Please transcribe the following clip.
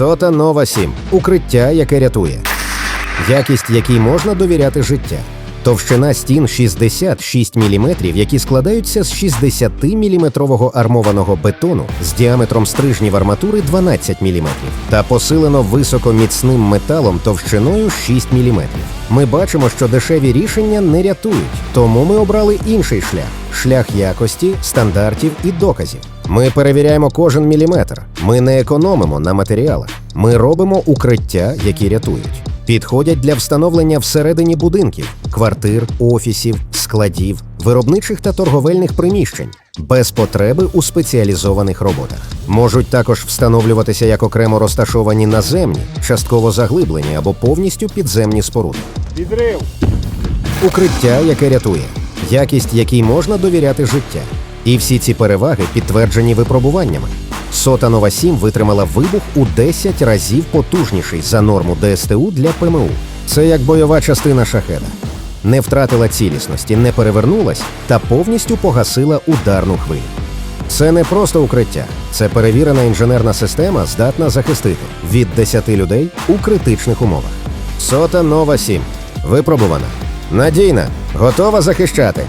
Сота Нова 7 укриття, яке рятує. Якість, якій можна довіряти життя. Товщина стін 66 мм, які складаються з 60-мм армованого бетону з діаметром стрижнів арматури 12 мм та посилено високоміцним металом товщиною 6 мм. Ми бачимо, що дешеві рішення не рятують, тому ми обрали інший шлях шлях якості, стандартів і доказів. Ми перевіряємо кожен міліметр. Ми не економимо на матеріалах. Ми робимо укриття, які рятують. Підходять для встановлення всередині будинків, квартир, офісів, складів, виробничих та торговельних приміщень, без потреби у спеціалізованих роботах. Можуть також встановлюватися як окремо розташовані наземні, частково заглиблені або повністю підземні споруди. Відрив. Укриття, яке рятує, якість, якій можна довіряти життя. І всі ці переваги підтверджені випробуваннями. Сота Нова 7 витримала вибух у 10 разів потужніший за норму ДСТУ для ПМУ. Це як бойова частина шахеда. Не втратила цілісності, не перевернулась та повністю погасила ударну хвилю. Це не просто укриття, це перевірена інженерна система, здатна захистити від 10 людей у критичних умовах. Сота Нова 7 випробувана, надійна, готова захищати.